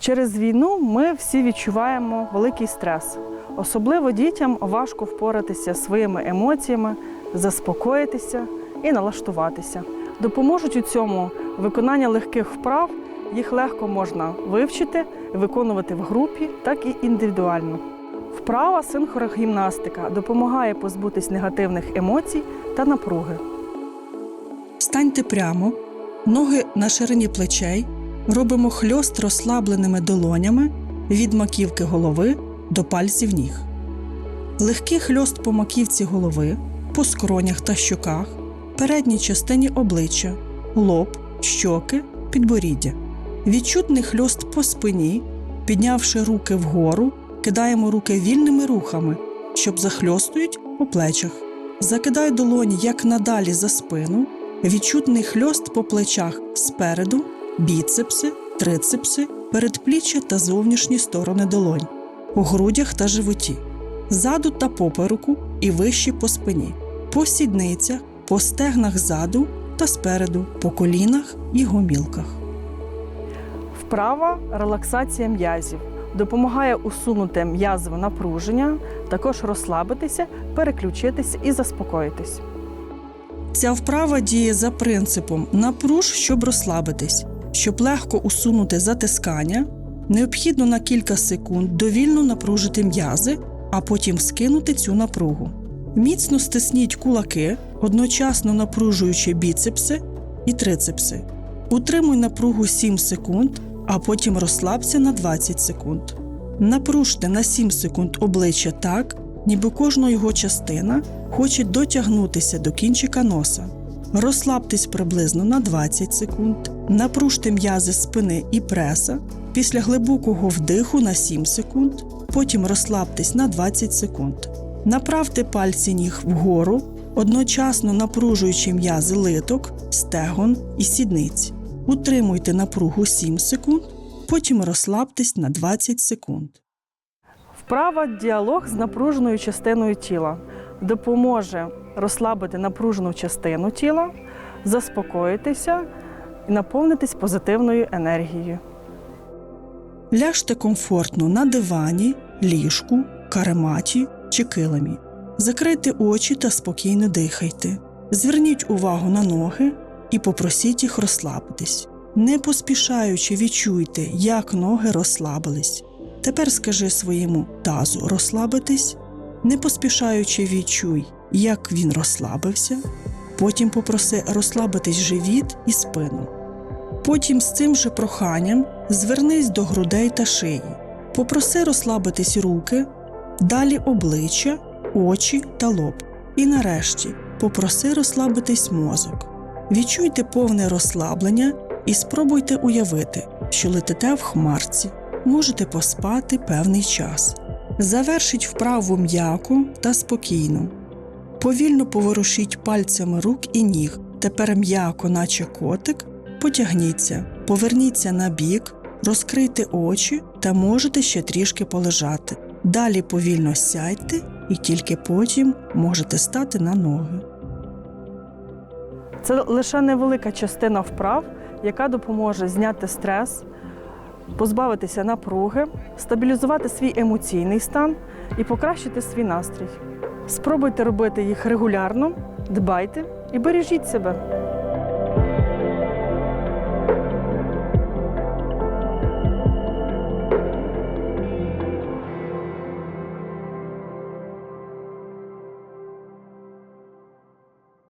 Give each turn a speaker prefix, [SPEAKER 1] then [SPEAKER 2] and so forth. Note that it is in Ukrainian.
[SPEAKER 1] Через війну ми всі відчуваємо великий стрес. Особливо дітям важко впоратися своїми емоціями, заспокоїтися і налаштуватися. Допоможуть у цьому виконання легких вправ. Їх легко можна вивчити, виконувати в групі, так і індивідуально. Вправа синхрогімнастика допомагає позбутись негативних емоцій та напруги.
[SPEAKER 2] Станьте прямо, ноги на ширині плечей, робимо хльост розслабленими долонями від маківки голови до пальців ніг. Легкий хльост по маківці голови, по скронях та щоках, передній частині обличчя, лоб, щоки, підборіддя. Відчутний хльост по спині, піднявши руки вгору, кидаємо руки вільними рухами, щоб захльостують по плечах. Закидай долоні як надалі за спину, відчутний хльост по плечах спереду, біцепси, трицепси, передпліччя та зовнішні сторони долонь, по грудях та животі, ззаду та попереку і вище по спині, по сідницях, по стегнах ззаду та спереду, по колінах і гомілках.
[SPEAKER 1] Вправа релаксація м'язів допомагає усунути м'язове напруження, також розслабитися, переключитися і заспокоїтись.
[SPEAKER 2] Ця вправа діє за принципом напруж, щоб розслабитись. Щоб легко усунути затискання, необхідно на кілька секунд довільно напружити м'язи, а потім скинути цю напругу. Міцно стисніть кулаки, одночасно напружуючи біцепси і трицепси. Утримуй напругу 7 секунд, а потім розслабся на 20 секунд. Напружте на 7 секунд обличчя так, ніби кожна його частина хоче дотягнутися до кінчика носа. Розслабтесь приблизно на 20 секунд, напружте м'язи спини і преса після глибокого вдиху на 7 секунд, потім розслабтесь на 20 секунд. Направте пальці ніг вгору, одночасно напружуючи м'язи литок, стегон і сідниць. Утримуйте напругу 7 секунд, потім розслабтесь на 20 секунд.
[SPEAKER 1] Вправа діалог з напруженою частиною тіла допоможе розслабити напружену частину тіла, заспокоїтися і наповнитись позитивною енергією.
[SPEAKER 2] Ляжте комфортно на дивані, ліжку, карематі чи килимі. Закрийте очі та спокійно дихайте. Зверніть увагу на ноги і попросіть їх розслабитись. Не поспішаючи відчуйте, як ноги розслабились. Тепер скажи своєму тазу розслабитись, не поспішаючи відчуй, як він розслабився. Потім попроси розслабитись живіт і спину. Потім з цим же проханням звернись до грудей та шиї. Попроси розслабитись руки, далі обличчя, очі та лоб. І нарешті попроси розслабитись мозок. Відчуйте повне розслаблення і спробуйте уявити, що летите в хмарці. Можете поспати певний час. Завершіть вправу м'яко та спокійно. Повільно поворушіть пальцями рук і ніг. Тепер м'яко, наче котик, потягніться, поверніться на бік, розкрийте очі та можете ще трішки полежати. Далі повільно сядьте і тільки потім можете стати на ноги.
[SPEAKER 1] Це лише невелика частина вправ, яка допоможе зняти стрес, позбавитися напруги, стабілізувати свій емоційний стан і покращити свій настрій. Спробуйте робити їх регулярно, дбайте і бережіть себе.